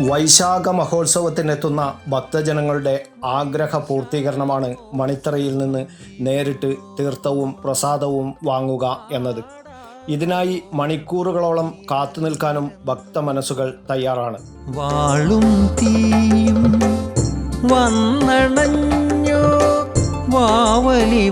വൈശാഖ മഹോത്സവത്തിനെത്തുന്ന ഭക്തജനങ്ങളുടെ ആഗ്രഹ പൂർത്തീകരണമാണ് മണിത്തറയിൽ നിന്ന് നേരിട്ട് തീർത്ഥവും പ്രസാദവും വാങ്ങുക എന്നത്. ഇതിനായി മണിക്കൂറുകളോളം കാത്തുനിൽക്കാനും ഭക്തമനസ്സുകൾ തയ്യാറാണ്. വാളും തീയും വന്നണഞ്ഞോ? വാവലി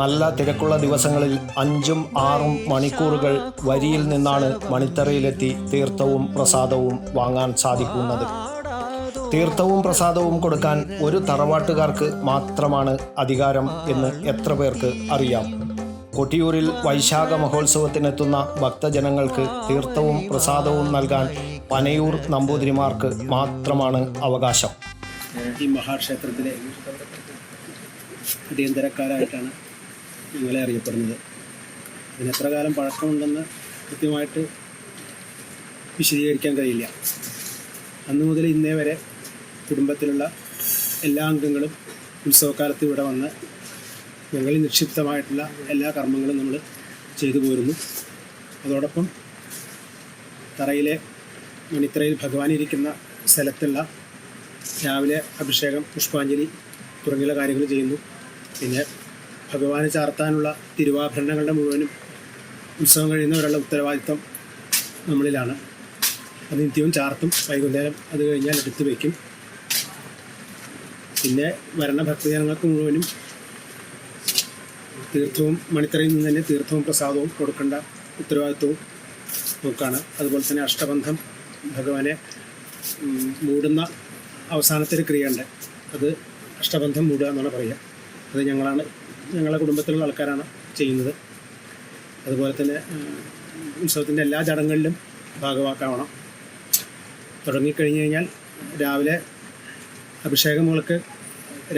നല്ല തിരക്കുള്ള ദിവസങ്ങളിൽ അഞ്ചും ആറും മണിക്കൂറുകൾ വരിയിൽ നിന്നാണ് മണിത്തറയിലെത്തി തീർത്ഥവും പ്രസാദവും വാങ്ങാൻ സാധിക്കുന്നത്. തീർത്ഥവും പ്രസാദവും കൊടുക്കാൻ ഒരു തറവാട്ടുകാർക്ക് മാത്രമാണ് അധികാരം എന്ന് എത്ര പേർക്ക് അറിയാം. കൊട്ടിയൂരിൽ വൈശാഖ മഹോത്സവത്തിനെത്തുന്ന ഭക്തജനങ്ങൾക്ക് തീർത്ഥവും പ്രസാദവും നൽകാൻ പനയൂർ നമ്പൂതിരിമാർക്ക് മാത്രമാണ് അവകാശം. ഈ മഹാക്ഷേത്രത്തിലെ അടിയന്തരക്കാരായിട്ടാണ് ഞങ്ങളെ അറിയപ്പെടുന്നത്. ഇതിന് എത്ര കാലം പഴക്കമുണ്ടെന്ന് കൃത്യമായിട്ട് വിശദീകരിക്കാൻ കഴിയില്ല. അന്ന് മുതൽ ഇന്നേ വരെ കുടുംബത്തിലുള്ള എല്ലാ അംഗങ്ങളും ഉത്സവകാലത്ത് ഇവിടെ വന്ന് ഞങ്ങളിൽ നിക്ഷിപ്തമായിട്ടുള്ള എല്ലാ കർമ്മങ്ങളും നമ്മൾ ചെയ്തു പോരുന്നു. അതോടൊപ്പം തറയിലെ മണിത്തറയിൽ ഭഗവാൻ ഇരിക്കുന്ന സ്ഥലത്തുള്ള രാവിലെ അഭിഷേകം പുഷ്പാഞ്ജലി തുടങ്ങിയുള്ള കാര്യങ്ങൾ ചെയ്യുന്നു. പിന്നെ ഭഗവാന് ചാർത്താനുള്ള തിരുവാഭരണങ്ങളുടെ മുഴുവനും ഉത്സവം കഴിയുന്നവരുള്ള ഉത്തരവാദിത്വം നമ്മളിലാണ്. അത് നിത്യവും ചാർത്തും വൈകുന്നേരം അത് കഴിഞ്ഞാൽ എടുത്തു വയ്ക്കും. പിന്നെ വരണ ഭക്തജനങ്ങൾക്ക് മുഴുവനും തീർത്ഥവും മണിത്തറയിൽ നിന്ന് തന്നെ തീർത്ഥവും പ്രസാദവും കൊടുക്കേണ്ട ഉത്തരവാദിത്വവും നോക്കാണ് അതുപോലെ തന്നെ അഷ്ടബന്ധം ഭഗവാനെ മൂടുന്ന അവസാനത്തെ ഒരു ക്രിയയുണ്ട്. അത് അഷ്ടബന്ധം മൂടുക എന്നാണ് പറയുക. അത് ഞങ്ങളാണ് ഞങ്ങളുടെ കുടുംബത്തിലുള്ള ആൾക്കാരാണ് ചെയ്യുന്നത്. അതുപോലെ തന്നെ ഉത്സവത്തിന്റെ എല്ലാ ചടങ്ങുകളിലും ഭാഗവാക്കാവണം. തുടങ്ങിക്കഴിഞ്ഞ് കഴിഞ്ഞാൽ രാവിലെ അഭിഷേകം മുളക്ക്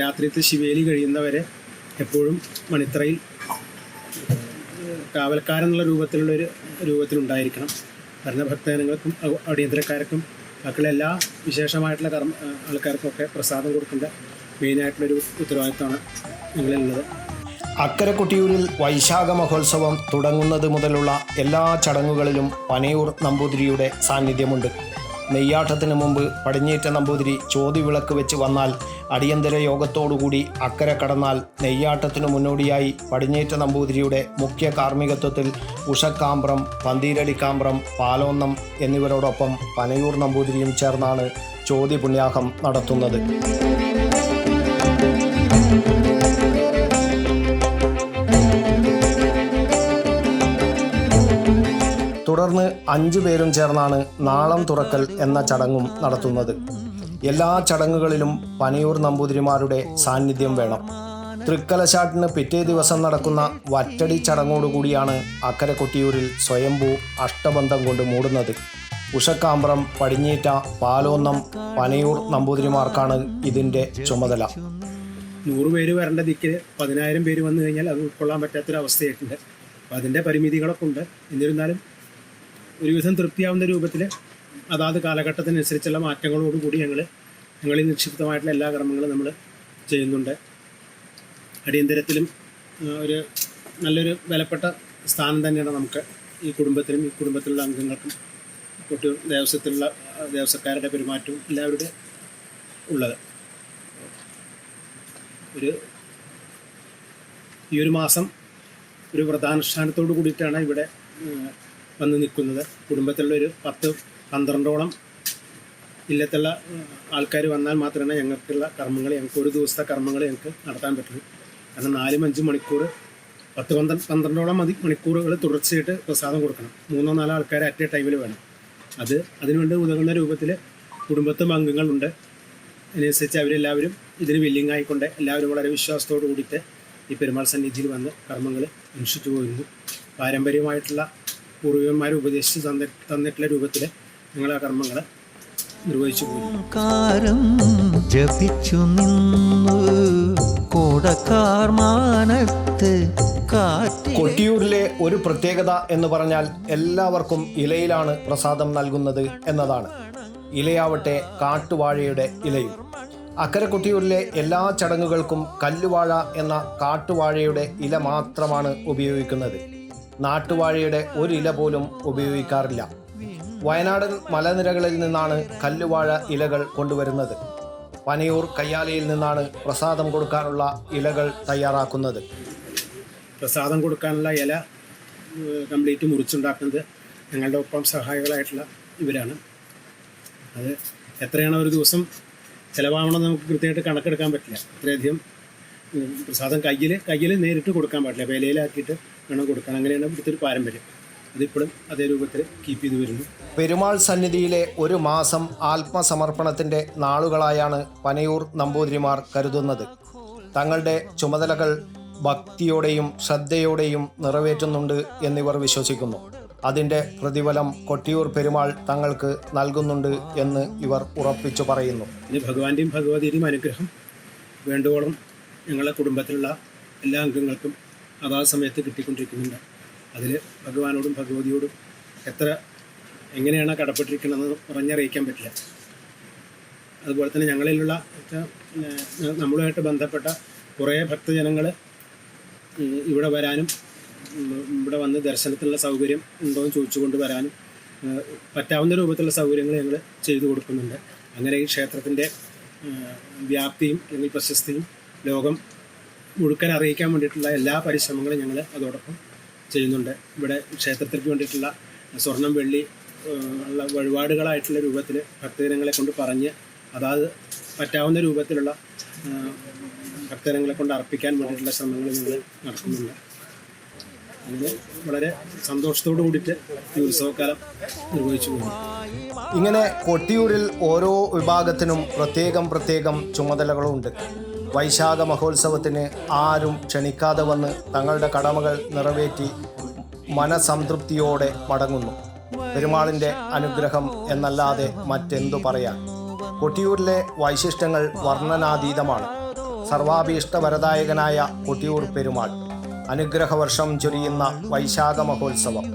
രാത്രിയത്തെ ശിവേലി കഴിയുന്നവരെ എപ്പോഴും മണിത്തറയിൽ കാവൽക്കാരെന്നുള്ള രൂപത്തിലുള്ള ഒരു രൂപത്തിലുണ്ടായിരിക്കണം. ഭരണഭക്തജനങ്ങൾക്കും അടിയന്തരക്കാർക്കും ബാക്കിയുള്ള എല്ലാ വിശേഷമായിട്ടുള്ള കർമ്മ ആൾക്കാർക്കൊക്കെ പ്രസാദം കൊടുക്കേണ്ട മെയിനായിട്ടുള്ളൊരു ഉത്തരവാദിത്തമാണ് ഞങ്ങളിലുള്ളത്. അക്കരക്കുട്ടിയൂരിൽ വൈശാഖ മഹോത്സവം തുടങ്ങുന്നത് മുതലുള്ള എല്ലാ ചടങ്ങുകളിലും പനയൂർ നമ്പൂതിരിയുടെ സാന്നിധ്യമുണ്ട്. നെയ്യാട്ടത്തിന് മുമ്പ് പടിഞ്ഞേറ്റ നമ്പൂതിരി ചോതി വിളക്ക് വെച്ച് വന്നാൽ അടിയന്തര യോഗത്തോടുകൂടി അക്കര കടന്നാൽ നെയ്യാട്ടത്തിനു മുന്നോടിയായി പടിഞ്ഞേറ്റ നമ്പൂതിരിയുടെ മുഖ്യ കാർമ്മികത്വത്തിൽ ഉഷക്കാമ്പ്രം പന്തീരടിക്കാമ്പ്രം പാലോന്നം എന്നിവരോടൊപ്പം പനയൂർ നമ്പൂതിരിയും ചേർന്നാണ് ചോതി പുണ്യാഹം നടത്തുന്നത്. തുടർന്ന് അഞ്ചു പേരും ചേർന്നാണ് നാളം തുറക്കൽ എന്ന ചടങ്ങും നടത്തുന്നത്. എല്ലാ ചടങ്ങുകളിലും പനയൂർ നമ്പൂതിരിമാരുടെ സാന്നിധ്യം വേണം. തൃക്കലശാട്ടിന് പിറ്റേ ദിവസം നടക്കുന്ന വറ്റടി ചടങ്ങോടുകൂടിയാണ് അക്കരെ കൊട്ടിയൂരിൽ സ്വയംഭൂ അഷ്ടബന്ധം കൊണ്ട് മൂടുന്നത്. ഉഷക്കാമ്പ്രം പടിഞ്ഞീറ്റ പാലോന്നം പനയൂർ നമ്പൂതിരിമാർക്കാണ് ഇതിന്റെ ചുമതല. നൂറ് പേര് വരേണ്ട ദിക്കിൽ പതിനായിരം പേര് വന്നു കഴിഞ്ഞാൽ അത് ഉൾക്കൊള്ളാൻ പറ്റാത്തൊരവസ്ഥയായിട്ടുണ്ട്. അപ്പം അതിന്റെ പരിമിതികളൊക്കെ ഉണ്ട്. എന്നിരുന്നാലും ഒരുവിധം തൃപ്തിയാവുന്ന രൂപത്തിൽ അതാത് കാലഘട്ടത്തിനനുസരിച്ചുള്ള മാറ്റങ്ങളോടുകൂടി ഞങ്ങൾ ഞങ്ങളിൽ നിക്ഷിപ്തമായിട്ടുള്ള എല്ലാ കർമ്മങ്ങളും നമ്മൾ ചെയ്യുന്നുണ്ട്. അടിയന്തരത്തിലും ഒരു നല്ലൊരു വിലപ്പെട്ട സ്ഥാനം തന്നെയാണ് നമുക്ക് ഈ കുടുംബത്തിനും ഈ കുടുംബത്തിലുള്ള അംഗങ്ങൾക്കും കുട്ടി ദേവസ്വത്തിലുള്ള ദേവസ്വക്കാരുടെ പെരുമാറ്റവും എല്ലാവരുടെ ഉള്ളത്. ഒരു ഈ ഒരു മാസം ഒരു വ്രതാനുഷ്ഠാനത്തോട് കൂടിയിട്ടാണ് ഇവിടെ വന്ന് നിൽക്കുന്നത്. കുടുംബത്തിലുള്ള ഒരു പത്ത് പന്ത്രണ്ടോളം ഇല്ലത്തുള്ള ആൾക്കാർ വന്നാൽ മാത്രമേ ഞങ്ങൾക്കുള്ള കർമ്മങ്ങൾ ഞങ്ങൾക്ക് ഒരു ദിവസത്തെ കർമ്മങ്ങൾ ഞങ്ങൾക്ക് നടത്താൻ പറ്റുള്ളൂ കാരണം നാലും അഞ്ചും മണിക്കൂർ പത്ത് പന്ത്രണ്ട് പന്ത്രണ്ടോളം മതി മണിക്കൂറുകൾ തുടർച്ചയായിട്ട് പ്രസാദം കൊടുക്കണം. മൂന്നോ നാലോ ആൾക്കാർ അറ്റ് എ ടൈമിൽ വേണം. അത് അതിനുവേണ്ടി ഉതകുന്ന രൂപത്തിൽ കുടുംബത്തും അംഗങ്ങളുണ്ട്. അതിനനുസരിച്ച് അവരെല്ലാവരും ഇതിന് വില്ലിങ് ആയിക്കൊണ്ട് എല്ലാവരും വളരെ വിശ്വാസത്തോടു കൂടിയിട്ട് ഈ പെരുമാൾ സന്നിധിയിൽ വന്ന് കർമ്മങ്ങൾ അനുഷ്ഠിച്ചു പോയിരുന്നു പാരമ്പര്യമായിട്ടുള്ള പൂർവികന്മാർ ഉപദേശിച്ച് തന്നി തന്നിട്ടുള്ള രൂപത്തിൽ ഞങ്ങൾ ആ കർമ്മങ്ങൾ നിർവഹിച്ചു പോയിരുന്നു കാരം ജപിച്ചു നിന്നു. കോടക്കാർ മാനത്ത് കൊട്ടിയൂരിലെ ഒരു പ്രത്യേകത എന്ന് പറഞ്ഞാൽ എല്ലാവർക്കും ഇലയിലാണ് പ്രസാദം നൽകുന്നത് എന്നതാണ്. ഇലയാവട്ടെ കാട്ടുവാഴയുടെ ഇലയും. അക്കരെ കൊട്ടിയൂരിലെ എല്ലാ ചടങ്ങുകൾക്കും കല്ലുവാഴ എന്ന കാട്ടുവാഴയുടെ ഇല മാത്രമാണ് ഉപയോഗിക്കുന്നത്. നാട്ടുവാഴയുടെ ഒരില പോലും ഉപയോഗിക്കാറില്ല. വയനാടൻ മലനിരകളിൽ നിന്നാണ് കല്ലുവാഴ ഇലകൾ കൊണ്ടുവരുന്നത്. പനയൂർ കയ്യാലയിൽ നിന്നാണ് പ്രസാദം കൊടുക്കാനുള്ള ഇലകൾ തയ്യാറാക്കുന്നത്. പ്രസാദം കൊടുക്കാനുള്ള ഇല കംപ്ലീറ്റ് മുറിച്ചുണ്ടാക്കുന്നത് ഞങ്ങളുടെ ഒപ്പം സഹായികളായിട്ടുള്ള ഇവരാണ്. അത് എത്രയാണ് ഒരു ദിവസം ചിലവാകണമെന്ന് നമുക്ക് കൃത്യമായിട്ട് കണക്കെടുക്കാൻ പറ്റില്ല. അത്രയധികം പ്രസാദം കയ്യിൽ കയ്യിൽ നേരിട്ട് കൊടുക്കാൻ പാടില്ല. വേലയിലാക്കിയിട്ട് വേണം കൊടുക്കണം അങ്ങനെയാണ് ഇവിടുത്തെ ഒരു പാരമ്പര്യം. അതിപ്പോഴും അതേ രൂപത്തിൽ കീപ്പ് ചെയ്തു വരുന്നു. പെരുമാൾ സന്നിധിയിലെ ഒരു മാസം ആത്മസമർപ്പണത്തിന്റെ നാളുകളായാണ് പനയൂർ നമ്പൂതിരിമാർ കരുതുന്നത്. തങ്ങളുടെ ചുമതലകൾ ഭക്തിയോടെയും ശ്രദ്ധയോടെയും നിറവേറ്റുന്നുണ്ട് എന്നിവർ വിശ്വസിക്കുന്നു. അതിന്റെ പ്രതിഫലം കൊട്ടിയൂർ പെരുമാൾ തങ്ങൾക്ക് നൽകുന്നുണ്ട് എന്ന് ഇവർ ഉറപ്പിച്ചു പറയുന്നു. ഭഗവാന്റെയും ഭഗവതിയുടെയും അനുഗ്രഹം വേണ്ടുവോളം ഞങ്ങളുടെ കുടുംബത്തിലുള്ള എല്ലാ അംഗങ്ങൾക്കും അതാ സമയത്ത് കിട്ടിക്കൊണ്ടിരിക്കുന്നുണ്ട്. അതിൽ ഭഗവാനോടും ഭഗവതിയോടും എത്ര എങ്ങനെയാണ് കടപ്പെട്ടിരിക്കണമെന്ന് പറഞ്ഞറിയിക്കാൻ പറ്റില്ല. അതുപോലെ തന്നെ ഞങ്ങളിലുള്ള നമ്മളുമായിട്ട് ബന്ധപ്പെട്ട കുറേ ഭക്തജനങ്ങൾ ഇവിടെ വരാനും ഇവിടെ വന്ന് ദർശനത്തിനുള്ള സൗകര്യം ഉണ്ടോ എന്ന് ചോദിച്ചുകൊണ്ട് വരാനും പറ്റാവുന്ന രൂപത്തിലുള്ള സൗകര്യങ്ങൾ ഞങ്ങൾ ചെയ്തു കൊടുക്കുന്നുണ്ട്. അങ്ങനെ ഈ ക്ഷേത്രത്തിന്റെ വ്യാപ്തിയും അല്ലെങ്കിൽ പ്രശസ്തിയും ലോകം മുഴുക്കൻ അറിയിക്കാൻ വേണ്ടിയിട്ടുള്ള എല്ലാ പരിശ്രമങ്ങളും ഞങ്ങൾ അതോടൊപ്പം ചെയ്യുന്നുണ്ട്. ഇവിടെ ക്ഷേത്രത്തിലേക്ക് വേണ്ടിയിട്ടുള്ള സ്വർണം വെള്ളി ഉള്ള വഴിപാടുകളായിട്ടുള്ള രൂപത്തിൽ ഭക്തജനങ്ങളെ കൊണ്ട് പറഞ്ഞ് അതാത് പറ്റാവുന്ന രൂപത്തിലുള്ള ഭക്തജനങ്ങളെ കൊണ്ട് അർപ്പിക്കാൻ വേണ്ടിയിട്ടുള്ള ശ്രമങ്ങൾ ഞങ്ങൾ നടത്തുന്നുണ്ട്. അങ്ങനെ വളരെ സന്തോഷത്തോടു കൂടിയിട്ട് ഈ ഉത്സവകാലം നിർവഹിച്ചു പോകുന്നു. ഇങ്ങനെ കൊട്ടിയൂരിൽ ഓരോ വിഭാഗത്തിനും പ്രത്യേകം പ്രത്യേകം ചുമതലകളുണ്ട്. വൈശാഖ മഹോത്സവത്തിന് ആരും ക്ഷണിക്കാതെ വന്ന് തങ്ങളുടെ കടമകൾ നിറവേറ്റി മനസംതൃപ്തിയോടെ മടങ്ങുന്നു. പെരുമാളിന്റെ അനുഗ്രഹം എന്നല്ലാതെ മറ്റെന്തു പറയാൻ. കൊട്ടിയൂരിലെ വൈശിഷ്ട്യങ്ങൾ വർണനാതീതമാണ്. സർവാഭീഷ്ടവരദായകനായ കൊട്ടിയൂർ പെരുമാൾ അനുഗ്രഹവർഷം ചൊരിയുന്ന വൈശാഖ മഹോത്സവം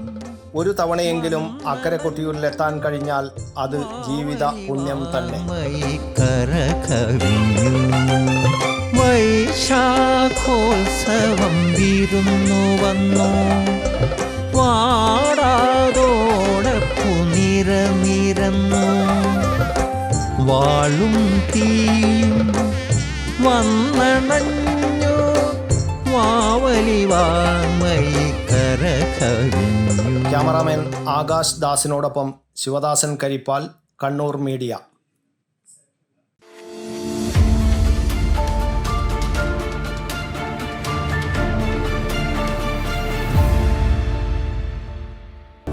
ഒരു തവണയെങ്കിലും അക്കരെ കൊട്ടിയൂരിലെത്താൻ കഴിഞ്ഞാൽ അത് ജീവിത പുണ്യം തന്നെ. വൈശാഖോത്സവം വിരുന്നു വന്നു. വാടാതോടെ പുനിരനിരന്നു. വാളും തീയും വന്നണഞ്ഞു. വാവലി വാങ്ങി ക്യാമറാമാൻ ആകാശ് ദാസിനോടൊപ്പം ശിവദാസൻ കരിപ്പാൽ കണ്ണൂർ മീഡിയ.